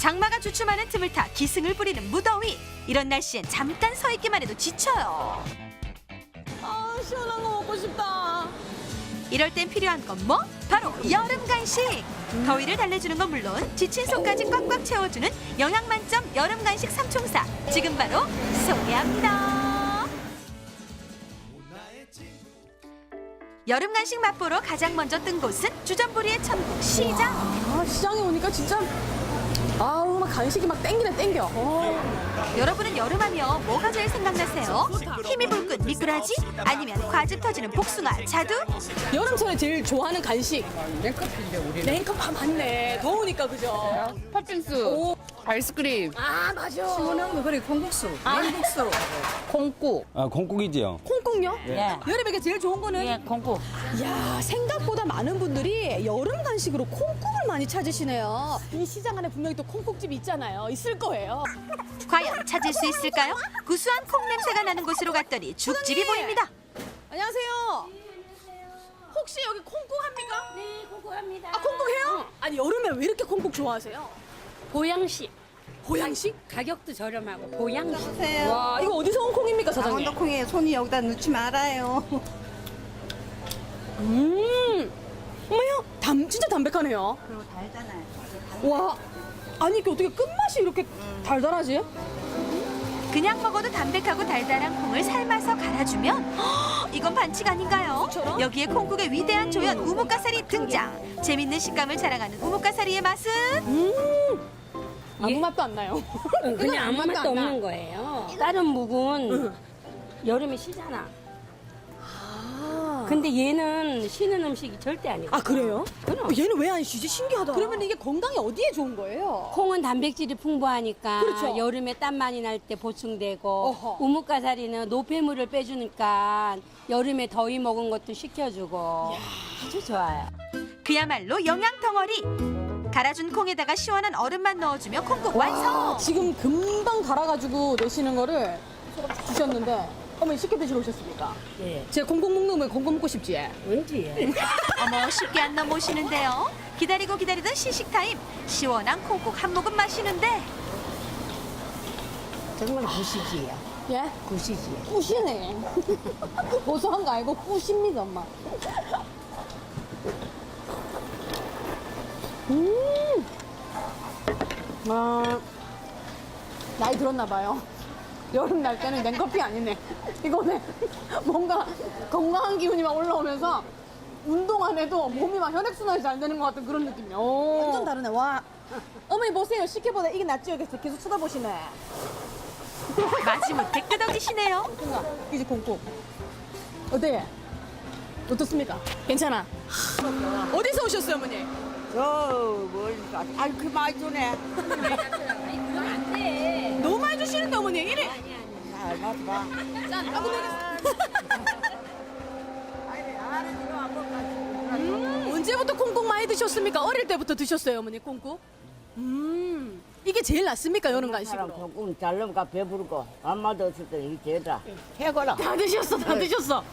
장마가 주춤하는 틈을 타 기승을 부리는 무더위. 이런 날씨엔 잠깐 서 있기만 해도 지쳐요. 아 시원한 거 먹고 싶다. 이럴 땐 필요한 건 뭐? 바로 여름 간식. 더위를 달래주는 건 물론 지친 속까지 꽉꽉 채워주는 영양 만점 여름 간식 삼총사. 지금 바로 소개합니다. 여름 간식 맛보러 가장 먼저 뜬 곳은 주전부리의 천국 시장. 아 시장에 오니까 진짜 간식이 막 땡기네 땡겨. 어. 여러분은 여름하면 뭐가 제일 생각나세요? 힘이 불끈 미꾸라지? 아니면 과즙 터지는 복숭아, 자두? 여름철에 제일 좋아하는 간식. 냉커피인데 우리. 냉커피 맞네. 더우니까 그죠. 팥빙수, 오. 아이스크림, 아 맞아. 거 그래 콩국수, 아. 냉국수, 콩국. 아, 콩국이지요. 콩국요? 예. 여름에 제일 좋은 거는 예, 콩국. 야 생각보다 많은 분들이 여름 간식으로 콩국을 많이 찾으시네요. 이 시장 안에 분명히 또 콩국집이 있잖아요. 있을 거예요. 과연 찾을 수 있을까요? 구수한 콩 냄새가 나는 곳으로 갔더니 죽집이 사장님! 보입니다. 안녕하세요. 혹시 여기 콩국 합니까? 네, 고고합니다. 아 콩국 해요? 아니 여름에 왜 이렇게 콩국 좋아하세요? 보양식. 보양식? 가격도 저렴하고 보양식. 와 이거 어디서 온 콩입니까 사장님? 강원도 콩에 손이 여기다 넣지 말아요. 음. 어머요, 담 진짜 담백하네요. 그리고 달잖아요. 와, 아니 이게 어떻게 끝맛이 이렇게 달달하지? 그냥 먹어도 담백하고 달달한 콩을 삶아서 갈아주면 헉, 이건 반칙 아닌가요? 여기에 콩국의 위대한 조연 우뭇가사리 등장. 재밌는 식감을 자랑하는 우뭇가사리의 맛은 아무 맛도 안 나요. 그냥 아무 맛도 안 나. 없는 거예요. 다른 묵은 여름에 쉬잖아. 근데 얘는 쉬는 음식이 절대 아니고. 아 그래요? 그럼. 얘는 왜 안 쉬지? 신기하다. 그러면 이게 건강에 어디에 좋은 거예요? 콩은 단백질이 풍부하니까 그렇죠. 여름에 땀 많이 날 때 보충되고 어허. 우뭇가사리는 노폐물을 빼주니까 여름에 더위 먹은 것도 식혀주고 아주 좋아요. 그야말로 영양 덩어리. 갈아준 콩에다가 시원한 얼음만 넣어주면 콩국 와, 완성. 지금 금방 갈아가지고 내시는 거를 주셨는데 어머니 쉽게 드시러 오셨습니까? 예. 제가 공공 먹는 공공 먹고 싶지? 뭔지. 어머 쉽게 안 넘어오시는데요. 기다리고 기다리던 시식 타임. 시원한 콩국 한 모금 마시는데 정말 구식이에요. 예? 구식이. 꾸시네. 고소한 거 알고 꾸십니다, 엄마. 음. 아, 나이 들었나 봐요. 여름 날 때는 냉커피 아니네. 이거는 뭔가 건강한 기운이 막 올라오면서 운동 안 해도 몸이 막 혈액순환이 잘 되는 것 같은 그런 느낌이야. 완전 다르네. 와. 어머니 보세요. 식혜보다 이게 낫지? 이렇게 계속 쳐다보시네. 마지못해 끄덕이시네요. 이제 콩콩 어때? 어떻습니까? 괜찮아? 어디서 오셨어요 어머니? 저 뭘까? 아유 그 많이 주네. 너무 많이 주시는데 어머니 이래 잘 맞봐. 짠 아구 음, 언제부터 콩콩 많이 드셨습니까? 어릴 때부터 드셨어요 어머니 콩콩? 음 이게 제일 낫습니까 여름 사람 간식으로? 조금 잘 넘가 배부르고 안마도 없을 때 이게 제다 최고라 다 드셨어 다 드셨어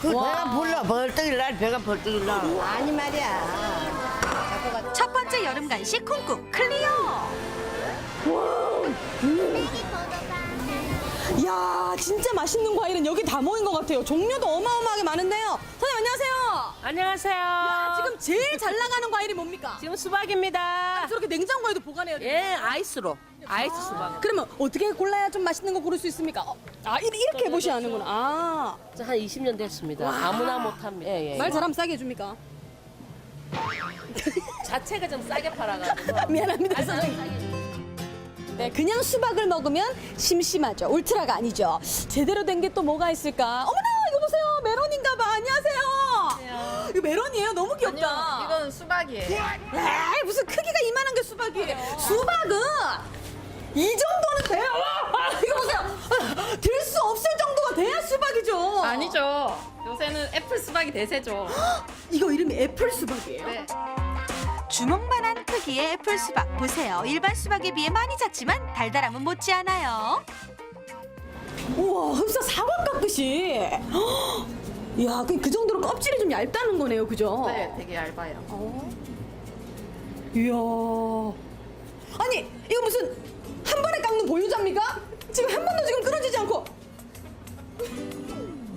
그 배가 불러 벌떡 일날 배가 벌떡 일날 아니 말이야. 첫 번째 여름 간식 콩국 클리어. 이야 진짜 맛있는 과일은 여기 다 모인 것 같아요 종류도 어마어마하게 많은데요 선생님 안녕하세요 안녕하세요. 야, 지금 제일 잘 나가는 과일이 뭡니까? 지금 수박입니다. 저렇게 냉장고에도 보관해야 돼요. 예, 아이스로. 아이스 수박. 그러면 어떻게 골라야 좀 맛있는 거 고를 수 있습니까? 어, 아, 이- 이렇게 해보셔야 하는구나. 아, 저한 20년 됐습니다. 아무나 못합니다. 예, 예. 말 잘하면 싸게 해줍니까? 자체가 좀 싸게 팔아가지고. 미안합니다, 선생님. 네, 그냥 수박을 먹으면 심심하죠. 울트라가 아니죠. 제대로 된 게 또 뭐가 있을까? 어머나, 이거 보세요. 메론인가 봐. 안녕하세요. 이거 메론이에요. 너무 귀엽다. 이건 수박이에요. 에이, 무슨 크기가 이만한 게 수박이에요. 수박은 이 정도는 돼요. 아, 이거 보세요. 들 수 없을 정도가 돼야 수박이죠. 아니죠. 요새는 애플 수박이 대세죠. 이거 이름이 애플 수박이에요? 네. 주먹만한 크기의 애플 수박 보세요. 일반 수박에 비해 많이 작지만 달달함은 못지않아요. 우와, 흡사 사과 깎듯이. 헉, 이야, 그, 그 정도로 껍질이 좀 얇다는 거네요, 그죠? 네, 되게 얇아요. 이야. 아니, 무슨 한 번에 깎는 보유자입니까? 지금 한 번도 지금 끊어지지 않고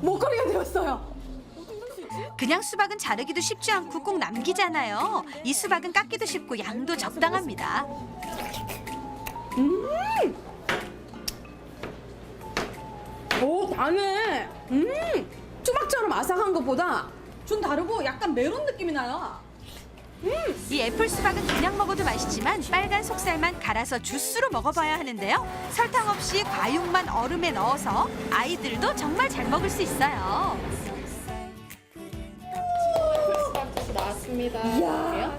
먹거리가 되었어요. 그냥 수박은 자르기도 쉽지 않고 꼭 남기잖아요. 이 수박은 깎기도 쉽고 양도 적당합니다. 오 다네. 음 수박처럼 아삭한 것보다 좀 다르고 약간 메론 느낌이 나요. 이 애플 수박은 그냥 먹어도 맛있지만 빨간 속살만 갈아서 주스로 먹어봐야 하는데요. 설탕 없이 과육만 얼음에 넣어서 아이들도 정말 잘 먹을 수 있어요. 나왔습니다. 이야.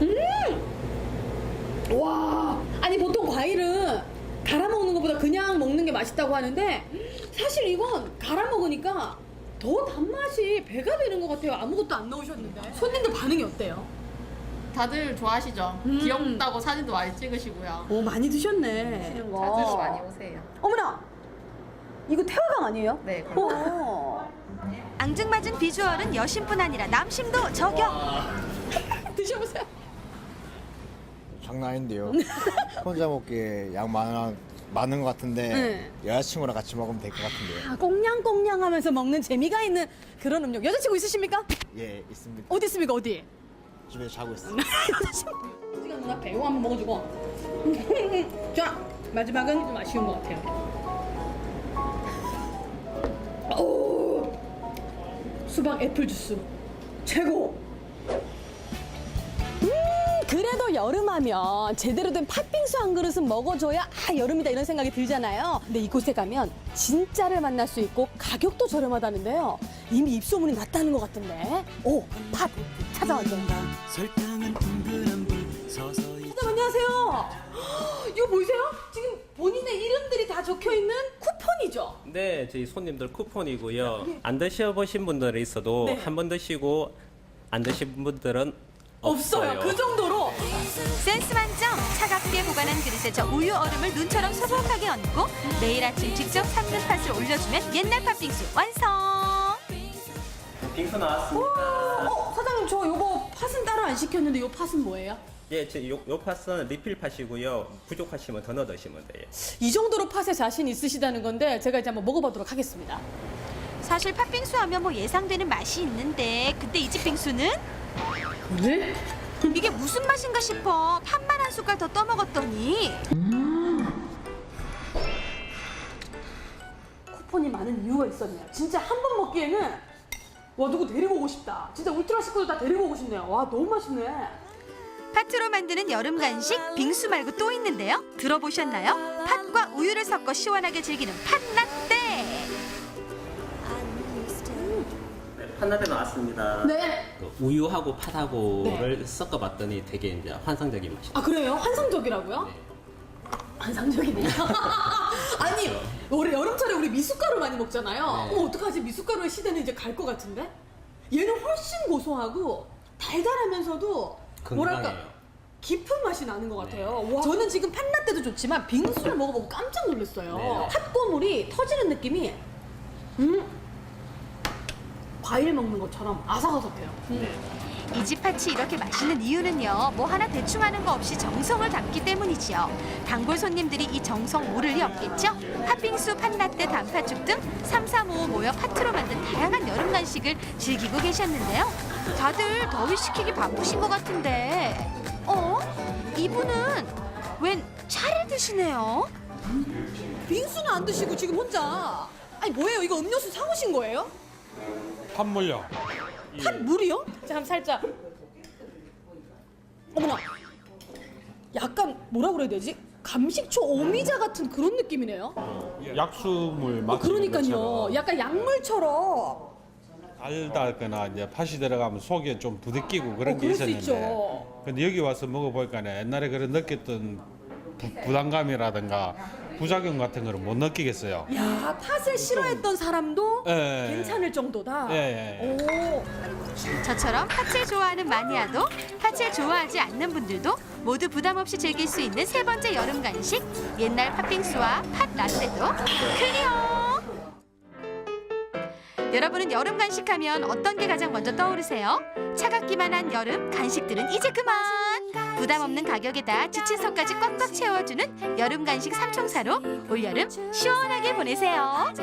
음! 와, 아니 보통 과일은 갈아 먹는 것보다 그냥 먹는 게 맛있다고 하는데 사실 이건 갈아 먹으니까 더 단맛이 배가 되는 것 같아요. 아무것도 안 넣으셨는데. 손님들 반응이 어때요? 다들 좋아하시죠? 음. 귀엽다고 사진도 많이 찍으시고요. 오, 많이 드셨네. 자주 와. 많이 오세요. 어머나, 이거 태화강 아니에요? 네. 오. 앙증맞은 비주얼은 여심뿐 아니라 남심도 저격. 드셔보세요. 장난 아닌데요. 혼자 먹기에 양 많아, 많은 것 같은데 네. 여자친구랑 같이 먹으면 될 것 같은데요. 아, 꽁냥꽁냥 하면서 먹는 재미가 있는 그런 음료. 여자친구 있으십니까? 예, 있습니다. 어디 있습니까, 어디? 집에 자고 있어요. 시간 누나 배우 한번 먹어주고. 자, 마지막은 좀 아쉬운 것 같아요. 오, 수박 애플 주스. 최고! 음, 그래도 여름하면 제대로 된 팥빙수 한 그릇은 먹어줘야 아 여름이다 이런 생각이 들잖아요. 근데 이곳에 가면 진짜를 만날 수 있고 가격도 저렴하다는데요. 이미 입소문이 났다는 것 같은데. 오, 팥 찾아왔네요. 설탕은 서서히 사장님 안녕하세요. 헉, 이거 보이세요? 지금 본인의 이름들이 다 적혀 있는 쿠폰이죠. 네, 저희 손님들 쿠폰이고요. 안 드셔보신 분들은 있어도 네. 한 번 드시고 안 드신 분들은 없어요. 없어요. 그 정도로 센스 만점 차갑게 보관한 그릇에 저 우유 얼음을 눈처럼 소복하게 얹고 매일 아침 직접 삶는 팥을 올려주면 옛날 팥빙수 완성. 빙수 나왔습니다. 어 사장님 저 요거 팥은 따로 안 시켰는데 요 팥은 뭐예요? 예, 저 요, 요 팥은 리필 팥이고요. 부족하시면 더 넣어 드시면 돼요. 이 정도로 팥에 자신 있으시다는 건데 제가 이제 한번 먹어보도록 하겠습니다. 사실 팥빙수 하면 뭐 예상되는 맛이 있는데 근데 이 집 빙수는 네? 이게 무슨 맛인가 싶어 팥만 한 숟갈 더 떠먹었더니 쿠폰이 많은 이유가 있었네요. 진짜 한 번 먹기에는 와 누구 데리고 오고 싶다. 진짜 울트라 식구들 다 데리고 오고 싶네요. 와 너무 맛있네. 팥으로 만드는 여름 간식 빙수 말고 또 있는데요. 들어보셨나요? 팥과 우유를 섞어 시원하게 즐기는 팥라떼. 한나대 나왔습니다. 네. 그 우유하고 팥하고를 섞어봤더니 되게 이제 환상적인 맛이. 아 그래요? 환상적이라고요? 환상적이네요. 아니 올해 여름철에 우리 미숫가루 많이 먹잖아요. 네. 어 어떡하지? 미숫가루의 시대는 이제 갈 것 같은데? 얘는 훨씬 고소하고 달달하면서도 뭐랄까 건강해요. 깊은 맛이 나는 것 같아요. 와, 저는 지금 팥라떼도 좋지만 빙수를 먹어보고 깜짝 놀랐어요. 네. 팥고물이 터지는 느낌이 음 과일 먹는 것처럼 아삭아삭해요. 이집 팥이 이렇게 맛있는 이유는요. 뭐 하나 대충 하는 거 없이 정성을 담기 때문이지요. 단골 손님들이 이 정성 모를 리 없겠죠? 팥빙수, 팥라떼, 단팥죽 등 삼삼오오 모여 파트로 만든 다양한 여름 간식을 즐기고 계셨는데요. 다들 더위 식히기 바쁘신 것 같은데 어? 이분은 웬 차를 드시네요? 빙수는 안 드시고 지금 혼자 아니 뭐예요? 이거 음료수 사오신 거예요? 판물요. 팥 물이요? 자, 한번 살짝. 어머나. 약간 뭐라 그래야 되지? 감식초 오미자 같은 그런 느낌이네요. 약수물 어, 맛. 그러니까요. 약간 약물처럼. 달달거나 이제 팥이 들어가면 속에 좀 부대끼고 그런 어, 게 그럴 수 있었는데. 있죠. 근데 여기 와서 먹어보니까 옛날에 그런 느꼈던 부, 부담감이라든가 부작용 같은 거를 못 느끼겠어요. 야, 팥을 싫어했던 사람도 예, 예. 괜찮을 정도다. 예, 예, 예. 오. 저처럼 팥을 좋아하는 마니아도 팥을 좋아하지 않는 분들도 모두 부담 없이 즐길 수 있는 세 번째 여름 간식 옛날 팥빙수와 팥 라떼도 클리어. 여러분은 여름 간식하면 어떤 게 가장 먼저 떠오르세요? 차갑기만 한 여름 간식들은 이제 그만! 부담 없는 가격에다 지친 속까지 꽉꽉 채워주는 여름 간식 삼총사로 올여름 시원하게 보내세요.